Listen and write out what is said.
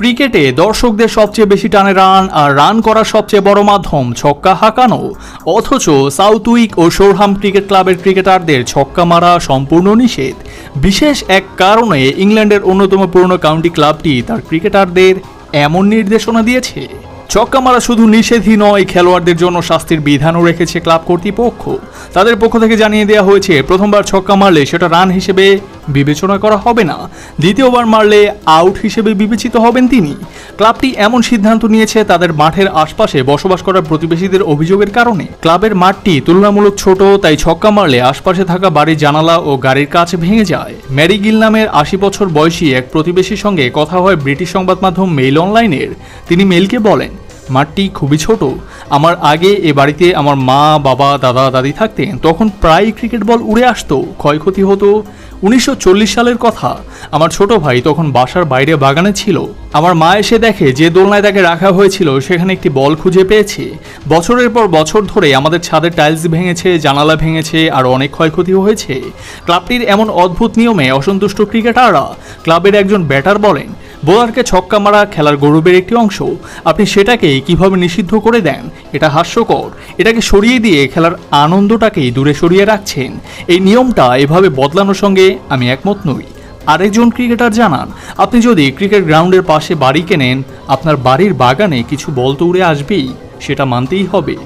ক্রিকেটে দর্শকদের সবচেয়ে বেশি টানে রান আর রান করার সবচেয়ে বড় মাধ্যম ছক্কা হাঁকানো। অথচ সাউথউইক ও সোরহাম ক্রিকেট ক্লাবের ক্রিকেটারদের ছক্কা মারা সম্পূর্ণ নিষেধ। বিশেষ এক কারণে ইংল্যান্ডের অন্যতম পুরনো কাউন্টি ক্লাবটি তার ক্রিকেটারদের এমন নির্দেশনা দিয়েছে। ছক্কা মারা শুধু নিষেধই নয়, খেলোয়াড়দের জন্য শাস্তির বিধানও রেখেছে ক্লাব কর্তৃপক্ষ। তাদের পক্ষ থেকে জানিয়ে দেওয়া হয়েছে, প্রথমবার ছক্কা মারলে সেটা রান হিসেবে বিবেচনা করা হবে না। দ্বিতীয়বার মারলে আউট হিসেবে বিবেচিত হবেন তিনি। ক্লাবটি এমন সিদ্ধান্ত নিয়েছে তাদের মাঠের আশপাশে বসবাস করা প্রতিবেশীদের অভিযোগের কারণে। ক্লাবের মাঠটি তুলনামূলক ছোট, তাই ছক্কা মারলে আশপাশে থাকা বাড়ির জানালা ও গাড়ির কাছ ভেঙে যায়। ম্যারি গিল নামের আশি বছর বয়সী এক প্রতিবেশীর সঙ্গে কথা হয় ব্রিটিশ সংবাদ মাধ্যম মেইল অনলাইনের। তিনি মেইলকে বলেন, মাঠটি খুবই ছোট। আমার আগে এ বাড়িতে আমার মা, বাবা, দাদা, দাদি থাকতেন, তখন প্রায় ক্রিকেট বল উড়ে আসতো, ক্ষয়ক্ষতি হতো উনিশশো চল্লিশ সালের কথা। আমার ছোট ভাই তখন বাসার বাইরে বাগানে ছিল। আমার মা এসে দেখে যে দোলনায় তাকে রাখা হয়েছিল, সেখানে একটি বল খুঁজে পেয়েছে। বছরের পর বছর ধরে আমাদের ছাদের টাইলস ভেঙেছে, জানালা ভেঙেছে, আর অনেক ক্ষয়ক্ষতি হয়েছে। ক্লাবটির এমন অদ্ভুত নিয়মে অসন্তুষ্ট ক্রিকেটাররা ক্লাবের একজন ব্যাটার বলেন বোলারকে ছক্কা মারা খেলার গৌরবের একটি অংশ। আপনি সেটাকে কীভাবে নিষিদ্ধ করে দেন? এটা হাস্যকর। এটাকে সরিয়ে দিয়ে খেলার আনন্দটাকেই দূরে সরিয়ে রাখছেন। এই নিয়মটা এভাবে বদলানোর সঙ্গে আমি একমত নই। আরেকজন ক্রিকেটার জানান, আপনি যদি ক্রিকেট গ্রাউন্ডের পাশে বাড়ি কেনেন, আপনার বাড়ির বাগানে কিছু বল তো উড়ে আসবেই। সেটা মানতেই হবে।